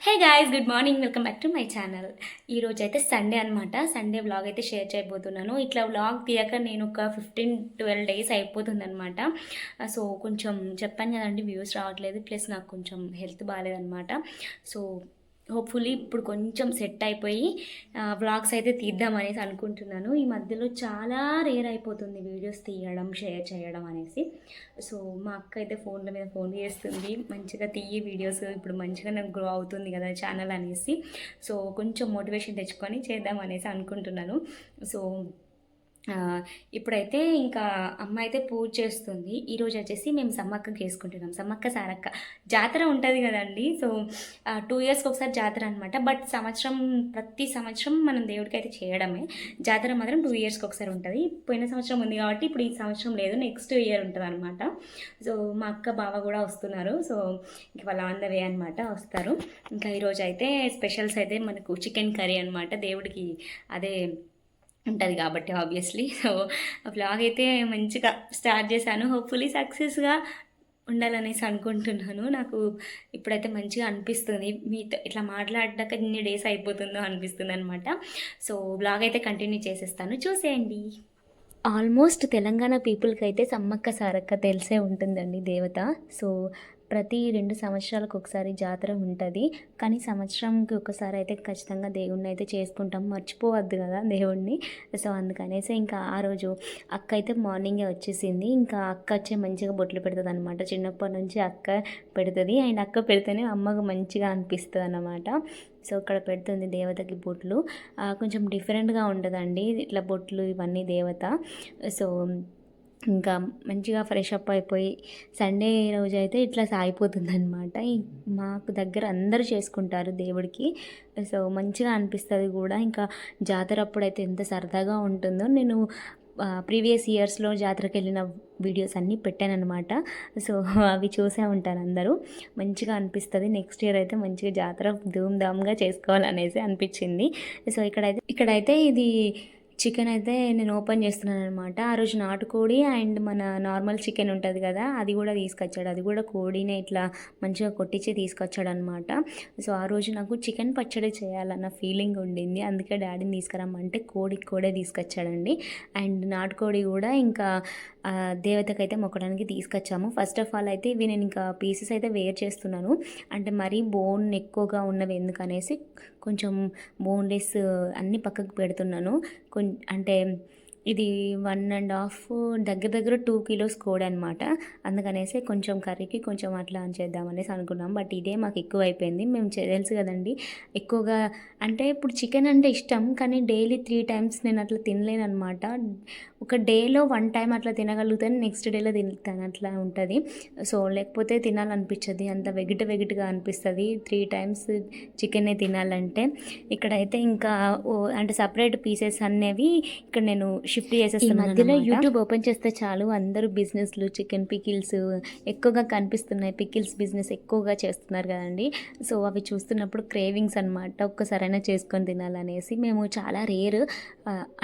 Hey guys good morning welcome back to my channel ఈరోజు అయితే Sunday అనమాట Sunday vlog అయితే షేర్ చేయబోతున్నాను. ఇట్లా వ్లాగ్ తీయక నేను ఒక ఫిఫ్టీన్ ట్వెల్వ్ డేస్ అయిపోతుంది అనమాట సో కొంచెం చెప్పాను కదండి వ్యూస్ రావట్లేదు. ప్లస్ నాకు కొంచెం హెల్త్ బాగాలేదనమాట సో హోప్ఫుల్లీ ఇప్పుడు కొంచెం సెట్ అయిపోయి వ్లాగ్స్ అయితే తీద్దామనేసి అనుకుంటున్నాను. ఈ మధ్యలో చాలా రేర్ అయిపోతుంది వీడియోస్ తీయడం షేర్ చేయడం అనేసి. సో మా అక్క అయితే ఫోన్ల మీద ఫోన్ చేస్తుంది. మంచిగా తీయి వీడియోస్ ఇప్పుడు మంచిగా నాకు గ్రో అవుతుంది కదా ఛానల్ అనేసి. సో కొంచెం మోటివేషన్ తెచ్చుకొని చేద్దాం అనేసి అనుకుంటున్నాను. సో ఇప్పుడైతే ఇంకా అమ్మ అయితే పూజ చేస్తుంది. ఈరోజు వచ్చేసి మేము సమ్మక్కకి చేసుకుంటున్నాం సమ్మక్క సారక్క జాతర ఉంటుంది కదండి. సో టూ ఇయర్స్కి ఒకసారి జాతర అనమాట బట్ సంవత్సరం ప్రతి సంవత్సరం మనం దేవుడికి అయితే చేయడమే. జాతర మాత్రం టూ ఇయర్స్కి ఒకసారి ఉంటుంది. పోయిన సంవత్సరం ఉంది కాబట్టి ఇప్పుడు ఈ సంవత్సరం లేదు. నెక్స్ట్ ఇయర్ ఉంటుంది అనమాట సో మా అక్క బావ కూడా వస్తున్నారు. సో ఇంక వాళ్ళ ఆన్ ద వే అనమాట వస్తారు. ఇంకా ఈరోజు అయితే స్పెషల్స్ అయితే మనకు చికెన్ కర్రీ అనమాట దేవుడికి అదే ఉంటుంది కాబట్టి ఆబ్వియస్లీ సో బ్లాగ్ అయితే మంచిగా స్టార్ట్ చేశాను. హోప్ఫుల్లీ సక్సెస్గా ఉండాలనేసి అనుకుంటున్నాను. నాకు ఇప్పుడైతే మంచిగా అనిపిస్తుంది. మీతో ఇట్లా మాట్లాడాక ఇన్ని డేస్ అయిపోతుందో అనిపిస్తుంది అనమాట సో బ్లాగ్ అయితే కంటిన్యూ చేసేస్తాను. చూసేయండి. ఆల్మోస్ట్ తెలంగాణ పీపుల్కి అయితే సమ్మక్క సారక్క తెలిసే ఉంటుందండి దేవత. సో ప్రతి రెండు సంవత్సరాలకు ఒకసారి జాతర ఉంటుంది. కానీ సంవత్సరంకి ఒకసారి అయితే ఖచ్చితంగా దేవుణ్ణి అయితే చేసుకుంటాం. మర్చిపోవద్దు కదా దేవుణ్ణి. సో అందుకనేసి ఇంకా ఆ రోజు అక్క అయితే మార్నింగే వచ్చేసింది. ఇంకా అక్క వచ్చే మంచిగా బొట్లు పెడుతుంది అనమాట చిన్నప్పటి నుంచి అక్క పెడుతుంది. అండ్ అక్క పెడితేనే అమ్మకు మంచిగా అనిపిస్తుంది అనమాట సో ఇక్కడ పెడుతుంది దేవతకి బొట్లు. కొంచెం డిఫరెంట్గా ఉంటుందండి. ఇట్లా బొట్లు ఇవన్నీ దేవత. సో ఇంకా మంచిగా ఫ్రెష్ అప్ అయిపోయి సండే రోజు అయితే ఇట్లా సాగిపోతుంది అనమాట మాకు దగ్గర అందరూ చేసుకుంటారు దేవుడికి. సో మంచిగా అనిపిస్తుంది కూడా. ఇంకా జాతర అప్పుడైతే ఎంత సరదాగా ఉంటుందో. నేను ప్రీవియస్ ఇయర్స్లో జాతరకి వెళ్ళిన వీడియోస్ అన్నీ పెట్టాను అనమాట సో అవి చూసే ఉంటారు అందరూ. మంచిగా అనిపిస్తుంది. నెక్స్ట్ ఇయర్ అయితే మంచిగా జాతర ధూమ్ ధామ్గా చేసుకోవాలనేసి అనిపించింది. సో ఇక్కడైతే ఇక్కడైతే ఇది చికెన్ అయితే నేను ఓపెన్ చేస్తున్నాను అనమాట ఆ రోజు నాటుకోడి అండ్ మన నార్మల్ చికెన్ ఉంటుంది కదా అది కూడా తీసుకొచ్చాడు. అది కూడా కోడినే ఇట్లా మంచిగా కొట్టించి తీసుకొచ్చాడు అనమాట సో ఆ రోజు నాకు చికెన్ పచ్చడి చేయాలన్న ఫీలింగ్ ఉండింది. అందుకే డాడీని తీసుకురమ్మంటే కోడికి కూడా తీసుకొచ్చాడండి. అండ్ నాటుకోడి కూడా ఇంకా దేవతకైతే మొక్కడానికి తీసుకొచ్చాము. ఫస్ట్ ఆఫ్ ఆల్ అయితే ఇవి నేను ఇంకా పీసెస్ అయితే వేర్ చేస్తున్నాను. అంటే మరీ బోన్ ఎక్కువగా ఉన్నవి ఎందుకనేసి కొంచెం బోన్లెస్ అన్నీ పక్కకు పెడుతున్నాను. కొం అంటే ఇది వన్ అండ్ హాఫ్ దగ్గర దగ్గర టూ కిలోస్ కోడి అనమాట అందుకనేసి కొంచెం కర్రీకి కొంచెం అట్లా అని చేద్దామనేసి అనుకున్నాం. బట్ ఇదే మాకు ఎక్కువ అయిపోయింది మేము తెలుసు కదండి. ఎక్కువగా అంటే ఇప్పుడు చికెన్ అంటే ఇష్టం. కానీ డైలీ త్రీ టైమ్స్ నేను అట్లా తినలేను అనమాట ఒక డేలో వన్ టైం అట్లా తినగలుగుతాను. నెక్స్ట్ డేలో తింటాను. అట్లా ఉంటుంది. సో లేకపోతే తినాలనిపించదు అంత వెగిట వెగిటగా అనిపిస్తుంది. త్రీ టైమ్స్ చికెనే తినాలంటే. ఇక్కడైతే ఇంకా అంటే సపరేట్ పీసెస్ అనేవి ఇక్కడ నేను షిఫ్ట్ చేసేస్తున్నాను మధ్యలో యూట్యూబ్ ఓపెన్ చేస్తే చాలు అందరూ బిజినెస్లు చికెన్ పికిల్స్ ఎక్కువగా కనిపిస్తున్నాయి. పికిల్స్ బిజినెస్ ఎక్కువగా చేస్తున్నారు కదండి. సో అవి చూస్తున్నప్పుడు క్రేవింగ్స్ అనమాట ఒక్కసారైనా చేసుకొని తినాలనేసి మేము చాలా రేర్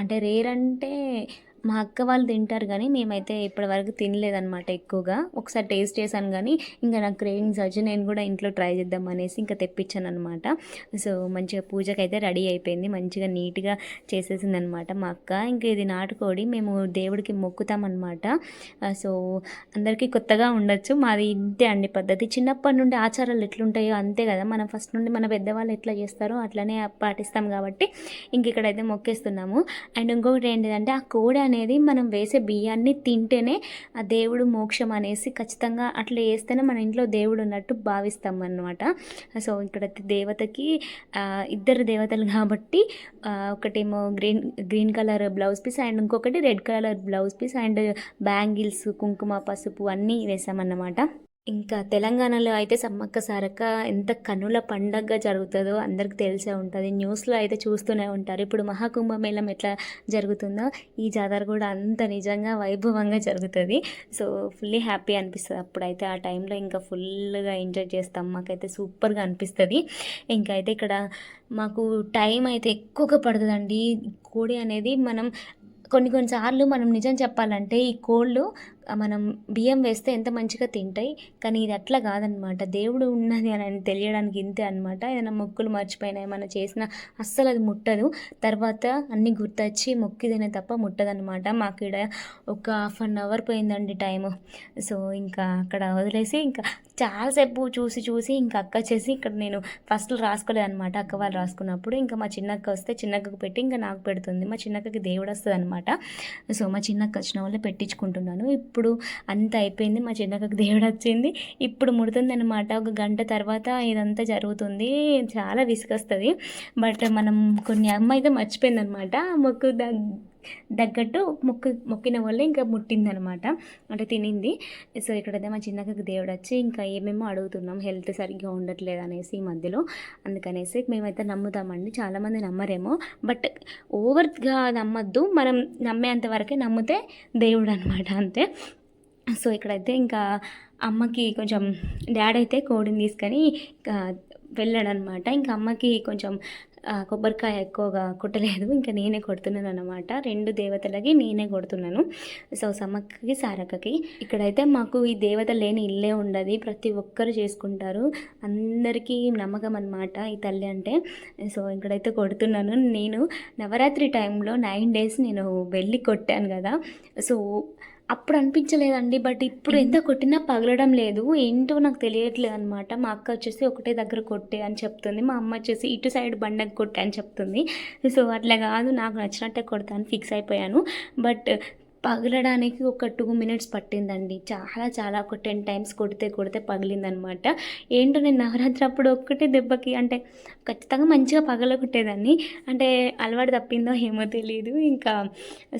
అంటే రేర్ అంటే మా అక్క వాళ్ళు తింటారు కానీ మేమైతే ఇప్పటివరకు తినలేదన్నమాట ఎక్కువగా. ఒకసారి టేస్ట్ చేశాను కానీ ఇంకా నాకు క్రేవింగ్స్ వచ్చి నేను కూడా ఇంట్లో ట్రై చేద్దాం అనేసి ఇంకా తెప్పించాను అనమాట సో మంచిగా పూజకి అయితే రెడీ అయిపోయింది. మంచిగా నీట్గా చేసేసింది అనమాట మా అక్క. ఇంకా ఇది నాటుకోడి. మేము దేవుడికి మొక్కుతామన్నమాట. సో అందరికీ కొత్తగా ఉండొచ్చు. మాది ఇంతే అండి పద్ధతి. చిన్నప్పటి నుండి ఆచారాలు ఎట్లుంటాయో అంతే కదా. మనం ఫస్ట్ నుండి మన పెద్దవాళ్ళు ఎట్లా చేస్తారో అట్లనే పాటిస్తాం కాబట్టి ఇంక ఇక్కడైతే మొక్కేస్తున్నాము. అండ్ ఇంకొకటి ఏంటిదంటే ఆ కోడి అనేది మనం వేసే బియ్యాన్ని తింటేనే ఆ దేవుడు మోక్షం అనేసి ఖచ్చితంగా అట్లా వేస్తేనే మన ఇంట్లో దేవుడు ఉన్నట్టు భావిస్తాం అన్నమాట సో ఇక్కడ దేవతకి ఇద్దరు దేవతలు కాబట్టి ఒకటేమో green green colour blouse piece and ఇంకొకటి red colour blouse piece and bangles కుంకుమ పసుపు అన్నీ వేసామన్నమాట. ఇంకా తెలంగాణలో అయితే సమ్మక్క సారక్క ఎంత కనుల పండగగా జరుగుతుందో అందరికి తెలిసే ఉంటుంది. న్యూస్లో అయితే చూస్తూనే ఉంటారు. ఇప్పుడు మహాకుంభమేళం ఎట్లా జరుగుతుందో ఈ జాతర కూడా అంత నిజంగా వైభవంగా జరుగుతుంది. సో ఫుల్లీ హ్యాపీ అనిపిస్తుంది. అప్పుడైతే ఆ టైంలో ఇంకా ఫుల్గా ఎంజాయ్ చేస్తాం. మాకైతే సూపర్గా అనిపిస్తుంది. ఇంకా అయితే ఇక్కడ మాకు టైం అయితే ఎక్కువగా పడుతుందండి. కోడి అనేది మనం కొన్ని కొన్నిసార్లు మనం నిజం చెప్పాలంటే ఈ కోళ్ళు మనం బియ్యం వేస్తే ఎంత మంచిగా తింటాయి కానీ ఇది అట్లా కాదనమాట. దేవుడు ఉన్నది అని తెలియడానికి ఇంతే అనమాట ఏదైనా మొక్కులు మర్చిపోయినా ఏమైనా చేసినా అస్సలు అది ముట్టదు. తర్వాత అన్నీ గుర్తొచ్చి మొక్కిదనే తప్ప ముట్టదనమాట మాకు ఇక్కడ ఒక హాఫ్ అన్ అవర్ పోయిందండి టైము. సో ఇంకా అక్కడ వదిలేసి ఇంకా చాలాసేపు చూసి చూసి ఇంకా అక్క చేసి ఇక్కడ నేను ఫస్ట్ రాసుకోలేదు అనమాట అక్క వాళ్ళు రాసుకున్నప్పుడు ఇంకా మా చిన్నక్క వస్తే చిన్నక్కకు పెట్టి ఇంకా నాకు పెడుతుంది. మా చిన్నక్కకి దేవుడు వస్తుంది అనమాట సో మా చిన్నక్క వచ్చిన వల్ల పెట్టించుకుంటున్నాను. ఇప్పుడు ఇప్పుడు అంత అయిపోయింది మా చిన్నక్కకి దేవుడు వచ్చింది. ఇప్పుడు ముడుతుంది అనమాట ఒక గంట తర్వాత ఇదంతా జరుగుతుంది. చాలా విసుగొస్తుంది. బట్ మనం కొన్ని అమ్మ అయితే మర్చిపోయిందనమాట మాకు మొక్కు తగ్గట్టు మొక్కు మొక్కిన వల్ల ఇంకా ముట్టిందనమాట. అంటే తినింది. సో ఇక్కడైతే మా చిన్నక్కకి దేవుడు వచ్చి ఇంకా ఏమేమో అడుగుతున్నాం. హెల్త్ సరిగ్గా ఉండట్లేదు అనేసి ఈ మధ్యలో. అందుకనేసి మేమైతే నమ్ముతామండి. చాలామంది నమ్మరేమో. బట్ ఓవర్గా నమ్మద్దు. మనం నమ్మేంత వరకే నమ్మితే దేవుడు అనమాట అంతే. సో ఇక్కడైతే ఇంకా అమ్మకి కొంచెం డాడీ అయితే కోడిని తీసుకొని వెళ్ళాడనమాట. ఇంకా అమ్మకి కొంచెం కొబ్బరికాయ ఎక్కువగా కొట్టలేదు. ఇంకా నేనే కొడుతున్నాను అనమాట రెండు దేవతలకి నేనే కొడుతున్నాను. సో సమ్మక్కకి సారక్కకి. ఇక్కడైతే మాకు ఈ దేవత లేని ఇల్లే ఉండదు. ప్రతి ఒక్కరు చేసుకుంటారు. అందరికీ నమ్మకం అనమాట ఈ తల్లి అంటే. సో ఇక్కడైతే కొడుతున్నాను. నేను నవరాత్రి టైంలో నైన్ డేస్ నేను వెళ్ళి కొట్టాను కదా. సో అప్పుడు అనిపించలేదండి బట్ ఇప్పుడు ఎంత కొట్టినా పగలడం లేదు. ఏంటో నాకు తెలియట్లేదు అనమాట మా అక్క వచ్చేసి ఒకటే దగ్గర కొట్టే అని చెప్తుంది. మా అమ్మ వచ్చేసి ఇటు సైడ్ బండకు కొట్టే అని చెప్తుంది. సో అట్లా కాదు నాకు నచ్చినట్టే కొడతాను ఫిక్స్ అయిపోయాను. బట్ పగలడానికి ఒక టూ మినిట్స్ పట్టిందండి. చాలా చాలా ఒక టెన్ టైమ్స్ కొడితే కొడితే పగిలిందనమాట. ఏంటో నేను నవరాత్రి అప్పుడు ఒక్కటే దెబ్బకి అంటే ఖచ్చితంగా మంచిగా పగల కొట్టేదాన్ని అంటే అలవాటు తప్పిందో ఏమో తెలియదు ఇంకా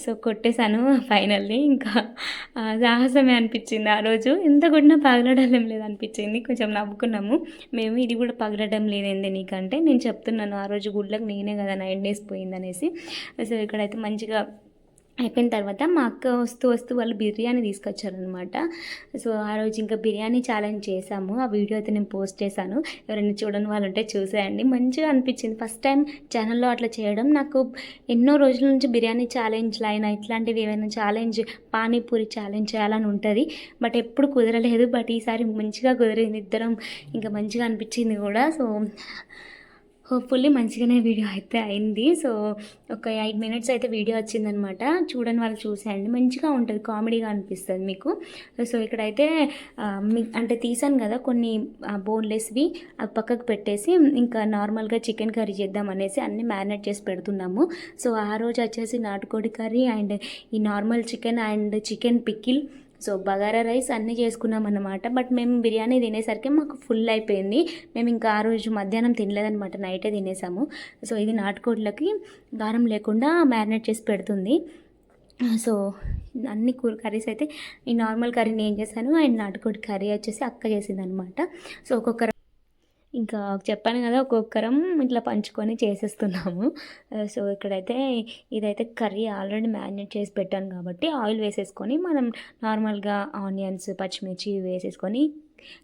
సో కొట్టేశాను ఫైనల్లీ. ఇంకా సాహసమే అనిపించింది ఆ రోజు. ఎంత కొట్టినా పగలడం లేదు అనిపించింది. కొంచెం నవ్వుకున్నాము. మేము ఇది కూడా పగలడం లేదండి నీకంటే. నేను చెప్తున్నాను ఆ రోజు గుళ్ళకి నేనే కదా నైన్ డేస్ పోయిందనేసి. సో ఇక్కడైతే మంచిగా అయిపోయిన తర్వాత మా అక్క వస్తూ వస్తూ వాళ్ళు బిర్యానీ తీసుకొచ్చారనమాట సో ఆ రోజు ఇంకా బిర్యానీ ఛాలెంజ్ చేశాము. ఆ వీడియో అయితే నేను పోస్ట్ చేశాను. ఎవరైనా చూడని వాళ్ళు ఉంటే చూసేయండి. మంచిగా అనిపించింది. ఫస్ట్ టైం ఛానల్లో అట్లా చేయడం నాకు ఎన్నో రోజుల నుంచి బిర్యానీ ఛాలెంజ్ అయినా ఇట్లాంటివి ఏమైనా ఛాలెంజ్ పానీపూరి ఛాలెంజ్ చేయాలని ఉంటుంది. బట్ ఎప్పుడు కుదరలేదు. బట్ ఈసారి మంచిగా కుదిరింది. ఇద్దరం ఇంకా మంచిగా అనిపించింది కూడా. సో హోప్ఫుల్లీ మంచిగానే వీడియో అయితే అయింది. సో ఒక ఎయిట్ మినిట్స్ అయితే వీడియో వచ్చిందనమాట. చూడని వాళ్ళు చూసేయండి. మంచిగా ఉంటుంది కామెడీగా అనిపిస్తుంది మీకు. సో ఇక్కడైతే మీ- అంటే తీసాను కదా కొన్ని బోన్లెస్వి అవి పక్కకు పెట్టేసి ఇంకా నార్మల్గా చికెన్ కర్రీ చేద్దాం అనేసి అన్ని మ్యారినేట్ చేసి పెడుతున్నాము. సో ఆ రోజు వచ్చేసి నాటుకోడి కర్రీ అండ్ ఈ normal chicken and chicken pickle so bagara rice అన్నీ చేసుకున్నాం అన్నమాట. బట్ మేము బిర్యానీ తినేసరికి మాకు ఫుల్ అయిపోయింది. మేము ఇంకా ఆ రోజు మధ్యాహ్నం తినలేదనమాట నైటే తినేసాము. సో ఇది నాటుకోడ్లకి కారం లేకుండా మ్యారినేట్ చేసి పెడుతుంది. సో అన్ని కూర కర్రీస్ అయితే ఈ నార్మల్ కర్రీ నేను చేశాను అండ్ నాటుకోడి కర్రీ వచ్చేసి అక్క చేసింది అనమాట సో ఒక్కొక్క ఇంకా చెప్పాను కదా ఒక్కొక్కరం ఇట్లా పంచుకొని చేసేస్తున్నాము. సో ఇక్కడైతే ఇదైతే కర్రీ ఆల్రెడీ మ్యారినేట్ చేసి పెట్టాను కాబట్టి ఆయిల్ వేసేసుకొని మనం నార్మల్గా ఆనియన్స్ పచ్చిమిర్చి వేసేసుకొని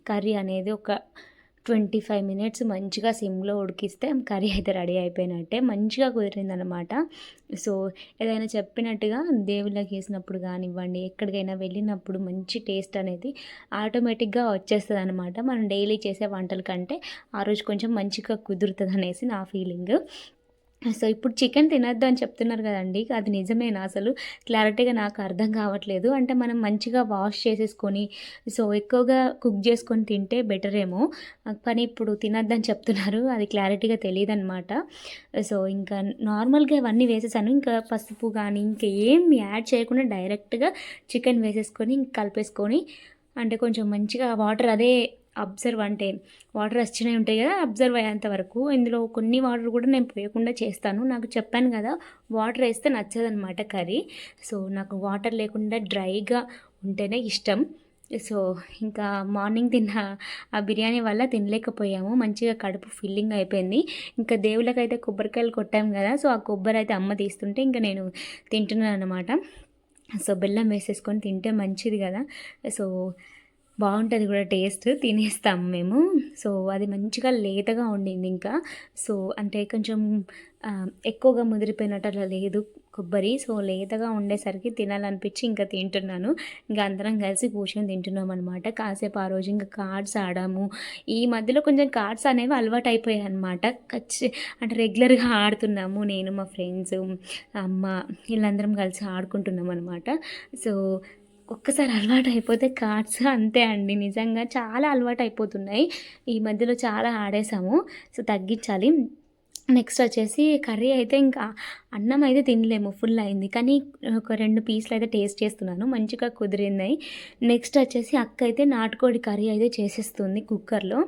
కర్రీ అనేది ఒక ట్వంటీ ఫైవ్ మినిట్స్ మంచిగా సిమ్లో ఉడికిస్తే కర్రీ అయితే రెడీ అయిపోయినట్టే మంచిగా కుదిరిందనమాట సో ఏదైనా చెప్పినట్టుగా దేవుళ్ళకి వేసినప్పుడు కానివ్వండి ఎక్కడికైనా వెళ్ళినప్పుడు మంచి టేస్ట్ అనేది ఆటోమేటిక్గా వచ్చేస్తుంది అనమాట మనం డైలీ చేసే వంటల కంటే ఆ రోజు కొంచెం మంచిగా కుదురుతుంది అనేసి నా ఫీలింగ్. సో ఇప్పుడు చికెన్ తినద్దు అని చెప్తున్నారు కదండి అది నిజమేనా అసలు? క్లారిటీగా నాకు అర్థం కావట్లేదు. అంటే మనం మంచిగా వాష్ చేసేసుకొని సో ఎక్కువగా కుక్ చేసుకొని తింటే బెటర్ ఏమో కానీ ఇప్పుడు తినద్దని చెప్తున్నారు అది క్లారిటీగా తెలియదు అనమాట సో ఇంకా నార్మల్గా ఇవన్నీ వేసేసాను. ఇంకా పసుపు కానీ ఇంకా ఏం యాడ్ చేయకుండా డైరెక్ట్గా చికెన్ వేసేసుకొని ఇంక కలిపేసుకొని అంటే కొంచెం మంచిగా వాటర్ అదే అబ్జర్వ్ అంటే వాటర్ వచ్చినాయి ఉంటాయి కదా అబ్జర్వ్ అయ్యేంత వరకు. ఇందులో కొన్ని వాటర్ కూడా నేను పోయకుండా చేస్తాను. నాకు చెప్పాను కదా వాటర్ వేస్తే నచ్చదనమాట కర్రీ. సో నాకు వాటర్ లేకుండా డ్రైగా ఉంటేనే ఇష్టం. సో ఇంకా మార్నింగ్ తిన్న ఆ బిర్యానీ వల్ల తినలేకపోయాము. మంచిగా కడుపు ఫిల్లింగ్ అయిపోయింది. ఇంకా దేవుళ్ళకైతే కొబ్బరికాయలు కొట్టాము కదా సో ఆ కొబ్బరి అయితే అమ్మ తీస్తుంటే ఇంకా నేను తింటున్నాను అనమాట సో బెల్లం వేసేసుకొని తింటే మంచిది కదా. సో బాగుంటుంది కూడా టేస్ట్ తినేస్తాం మేము. సో అది మంచిగా లేతగా ఉండింది ఇంకా. సో అంటే కొంచెం ఎక్కువగా ముదిరిపోయినట్టు అట్లా లేదు కొబ్బరి. సో లేతగా ఉండేసరికి తినాలనిపించి ఇంకా తింటున్నాను. ఇంకా అందరం కలిసి కూర్చొని తింటున్నాం అనమాట కాసేపు ఆ రోజు ఇంకా కార్డ్స్ ఆడాము. ఈ మధ్యలో కొంచెం కార్డ్స్ అనేవి అలవాటు అయిపోయాయి అనమాట ఖచ్చి అంటే రెగ్యులర్గా ఆడుతున్నాము. నేను మా ఫ్రెండ్స్ అమ్మ వీళ్ళందరం కలిసి ఆడుకుంటున్నాం అనమాట సో ఒక్కసారి అలవాటు అయిపోతే కార్డ్స్ అంతే అండి. నిజంగా చాలా అలవాటు అయిపోతున్నాయి. ఈ మధ్యలో చాలా ఆడేసాము సో తగ్గించాలి. నెక్స్ట్ వచ్చేసి కర్రీ అయితే ఇంకా అన్నం అయితే తినలేము ఫుల్ అయింది. కానీ ఒక రెండు పీసులు అయితే టేస్ట్ చేస్తున్నాను మంచిగా కుదిరింది. నెక్స్ట్ వచ్చేసి అక్క అయితే నాటుకోడి కర్రీ అయితే చేసేస్తుంది కుక్కర్లో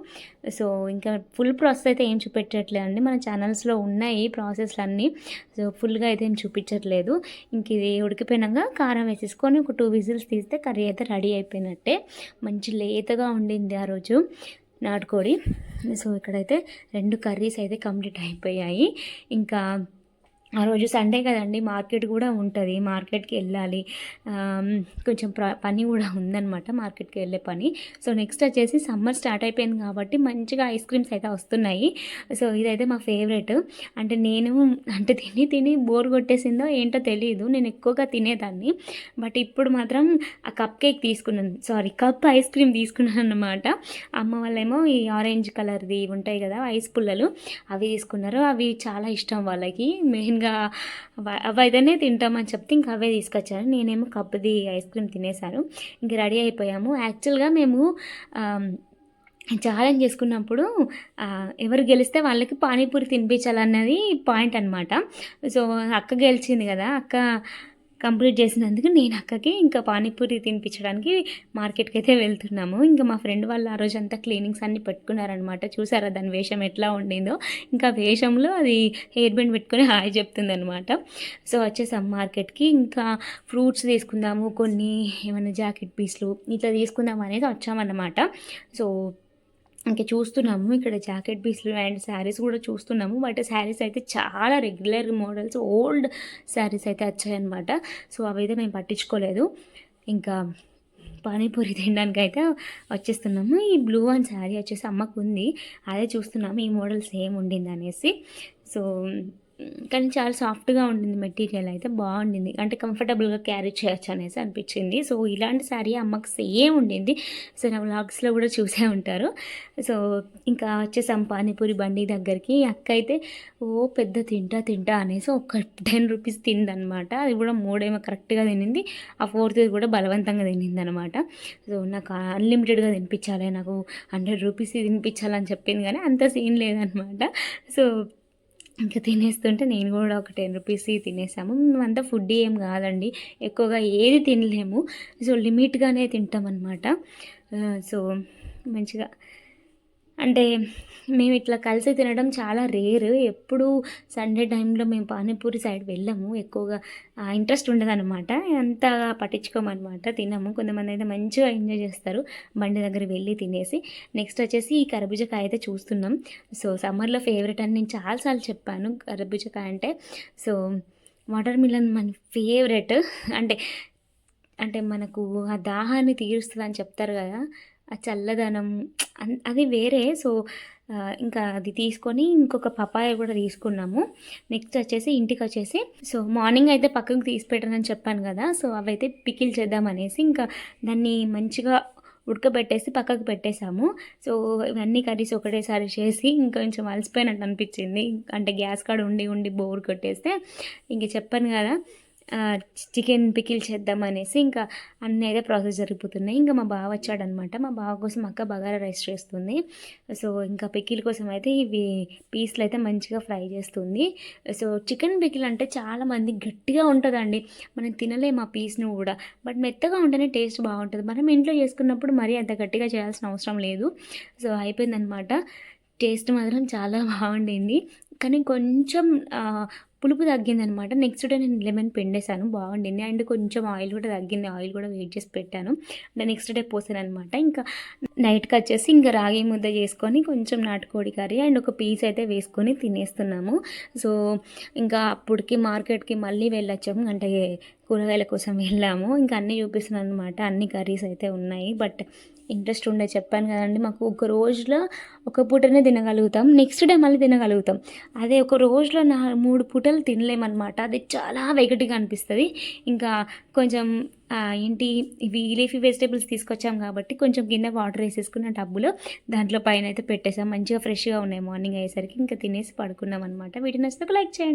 సో ఇంకా ఫుల్ ప్రాసెస్ అయితే ఏం చూపెట్టట్లేదు అండి. మన ఛానల్స్లో ఉన్నాయి ప్రాసెస్లు అన్నీ సో ఫుల్గా అయితే ఏం చూపించట్లేదు. ఇంక ఇది ఉడికిపోయినాక కారం వేసేసుకొని ఒక టూ విజిల్స్ తీస్తే కర్రీ అయితే రెడీ అయిపోయినట్టే. మంచి లేతగా ఉండింది ఆ రోజు. నాటుకోడి. సో ఇక్కడైతే రెండు కర్రీస్ అయితే కంప్లీట్ అయిపోయాయి. ఇంకా ఆ రోజు సండే కదండి మార్కెట్ కూడా ఉంటుంది. మార్కెట్కి వెళ్ళాలి. కొంచెం ప్ర పని కూడా ఉందన్నమాట మార్కెట్కి వెళ్ళే పని. సో నెక్స్ట్ వచ్చేసి సమ్మర్ స్టార్ట్ అయిపోయింది కాబట్టి మంచిగా ఐస్ క్రీమ్స్ అయితే వస్తున్నాయి. సో ఇదైతే మా ఫేవరెట్. అంటే నేను అంటే తిని తిని బోర్ కొట్టేసిందో ఏంటో తెలియదు నేను ఎక్కువగా తినేదాన్ని. బట్ ఇప్పుడు మాత్రం ఆ కప్ కేక్ తీసుకున్నాను. సారీ కప్ ఐస్ క్రీమ్ తీసుకున్నాను అనమాట అమ్మ వాళ్ళేమో ఈ ఆరెంజ్ కలర్ది ఉంటాయి కదా ఐస్ పుల్లలు. అవి తీసుకున్నారు. అవి చాలా ఇష్టం వాళ్ళకి. మెయిన్గా ఇంకా అవి అయితేనే తింటామని చెప్తే ఇంకా అవే తీసుకొచ్చారు. నేనేమో కప్పుది ఐస్ క్రీమ్ తినేసాను ఇంకా రెడీ అయిపోయాము. యాక్చువల్గా మేము ఛాలెంజ్ చేసుకున్నప్పుడు ఎవరు గెలిస్తే వాళ్ళకి పానీపూరి తినిపించాలన్నది పాయింట్ అనమాట సో అక్క గెలిచింది కదా అక్క కంప్లీట్ చేసినందుకు నేను అక్కకి ఇంకా పానీపూరి తినిపించడానికి మార్కెట్కి అయితే వెళ్తున్నాము. ఇంకా మా ఫ్రెండ్ వాళ్ళు ఆ రోజు అంతా క్లీనింగ్స్ అన్ని పెట్టుకున్నారనమాట చూసారా దాని వేషం ఎట్లా ఉండిందో? ఇంకా వేషంలో అది హెయిర్ బ్యాండ్ పెట్టుకొని హాయ్ చెప్తుంది అనమాట సో వచ్చేసాం మార్కెట్కి. ఇంకా ఫ్రూట్స్ తీసుకుందాము కొన్ని ఏమైనా జాకెట్ పీస్లు ఇట్లా తీసుకుందాం అనేది వచ్చామన్నమాట. సో ఇంకా చూస్తున్నాము. ఇక్కడ జాకెట్ పీస్లు అండ్ శారీస్ కూడా చూస్తున్నాము. బట్ శారీస్ అయితే చాలా రెగ్యులర్ మోడల్స్ ఓల్డ్ శారీస్ అయితే వచ్చాయన్నమాట. సో అవైతే మేము పట్టించుకోలేదు. ఇంకా పానీపూరి తినడానికి అయితే వచ్చేస్తున్నాము. ఈ బ్లూ అండ్ శారీ వచ్చేసి అమ్మకు ఉంది అదే చూస్తున్నాము. ఈ మోడల్ సేమ్ ఉండింది అనేసి సో కానీ చాలా సాఫ్ట్గా ఉండింది మెటీరియల్ అయితే బాగుండింది. అంటే కంఫర్టబుల్గా క్యారీ చేయొచ్చు అనేసి అనిపించింది. సో ఇలాంటి శారీ అమ్మకి సేమ్ ఉండింది. సో నా వ్లాగ్స్లో కూడా చూసే ఉంటారు. సో ఇంకా వచ్చేసాం పానీపూరి బండి దగ్గరికి. అక్క అయితే ఓ పెద్ద తింటా తింటా అనేసి ఒక టెన్ రూపీస్ తిందనమాట. అది కూడా మూడేమో కరెక్ట్గా తినింది. ఆ ఫోర్త్ కూడా బలవంతంగా తినింది అనమాట సో నాకు అన్లిమిటెడ్గా తినిపించాలి. నాకు హండ్రెడ్ రూపీస్ తినిపించాలని చెప్పింది కానీ అంత సీన్ లేదనమాట. సో ఇంకా తినేస్తుంటే నేను కూడా ఒక టెన్ రూపీస్ తినేసాము. మేమంతా ఫుడ్ ఏం కాదండి. ఎక్కువగా ఏది తినలేము. సో లిమిట్గానే తింటామన్నమాట. సో మంచిగా అంటే మేము ఇట్లా కలిసి తినడం చాలా రేర్. ఎప్పుడు సండే టైంలో మేము పానీపూరి సైడ్ వెళ్ళము. ఎక్కువగా ఇంట్రెస్ట్ ఉండదన్నమాట. అంతగా పట్టించుకోమన్నమాట. తినము. కొంతమంది అయితే మంచిగా ఎంజాయ్ చేస్తారు. బండి దగ్గర వెళ్ళి తినేసి. నెక్స్ట్ వచ్చేసి ఈ కర్బూజకాయ అయితే చూస్తున్నాం. సో సమ్మర్లో ఫేవరెట్ అని నేను చాలాసార్లు చెప్పాను. కర్బూజకాయ అంటే సో వాటర్ మిలన్ మన ఫేవరెట్. అంటే అంటే మనకు ఆ దాహాన్ని తీరుస్తుంది అని చెప్తారు కదా. ఆ చల్లదనం అన్- అది వేరే. సో ఇంకా అది తీసుకొని ఇంకొక పపాయ కూడా తీసుకున్నాము. నెక్స్ట్ వచ్చేసి ఇంటికి వచ్చేసి సో మార్నింగ్ అయితే పక్కకు తీసి పెట్టానని చెప్పాను కదా సో అవైతే పికిల్ చేద్దామనేసి ఇంకా దాన్ని మంచిగా ఉడకబెట్టేసి పక్కకు పెట్టేశాము. సో ఇవన్నీ కర్రీస్ ఒకటేసారి చేసి ఇంకొంచెం అలసిపోయినట్టు అనిపించింది. అంటే గ్యాస్ కాడ ఉండి ఉండి బోర్ కొట్టేస్తే. ఇంక చెప్పాను కదా చికెన్ పికిల్ చేద్దాం అనేసి ఇంకా అన్నీ అయితే ప్రాసెస్ జరిగిపోతున్నాయి. ఇంకా మా బావ వచ్చాడనమాట. మా బావ కోసం అక్క బగారా రైస్ చేస్తుంది. సో ఇంకా పికిల్ కోసం అయితే ఇవి పీస్లు అయితే మంచిగా ఫ్రై చేస్తుంది. సో చికెన్ పికిల్ అంటే చాలామంది గట్టిగా ఉంటుందండి. మనం తినలేము ఆ పీస్ను కూడా. బట్ మెత్తగా ఉంటేనే టేస్ట్ బాగుంటుంది. మనం ఇంట్లో చేసుకున్నప్పుడు మరీ అంత గట్టిగా చేయాల్సిన అవసరం లేదు. సో అయిపోయిందనమాట. టేస్ట్ మాత్రం చాలా బాగుండింది. కానీ కొంచెం పులుపు తగ్గిందనమాట. నెక్స్ట్ డే నేను లెమన్ పిండేశాను. బాగుండింది అండ్ కొంచెం ఆయిల్ కూడా తగ్గింది. ఆయిల్ కూడా వెయిట్ చేసి పెట్టాను. నెక్స్ట్ డే పోసాను అనమాట ఇంకా నైట్కి వచ్చేసి ఇంకా రాగి ముద్ద చేసుకొని కొంచెం నాటుకోడి కర్రీ అండ్ ఒక పీస్ అయితే వేసుకొని తినేస్తున్నాము. సో ఇంకా అప్పటికి మార్కెట్కి మళ్ళీ వెళ్ళొచ్చాము. అంటే కూరగాయల కోసం వెళ్ళాము. ఇంకా అన్నీ చూపిస్తున్నాను అనమాట అన్ని కర్రీస్ అయితే ఉన్నాయి. బట్ ఇంట్రెస్ట్ ఉండే చెప్పాను కదండి. మాకు ఒక రోజులో ఒక పూటనే తినగలుగుతాం. నెక్స్ట్ డే మళ్ళీ తినగలుగుతాం. అదే ఒక రోజులో నా మూడు పూటలు తినలేమన్నమాట. అది చాలా వెగటిగా అనిపిస్తుంది. ఇంకా కొంచెం ఏంటి ఇవి లీఫీ వెజిటేబుల్స్ తీసుకొచ్చాం కాబట్టి కొంచెం కింద వాటర్ వేసేసుకున్న టబ్బులో దాంట్లో పైన అయితే పెట్టేసాం. మంచిగా ఫ్రెష్గా ఉన్నాయి మార్నింగ్ అయ్యేసరికి. ఇంకా తినేసి పడుకున్నాం అనమాట వీటిని నచ్చితే లైక్ చేయండి.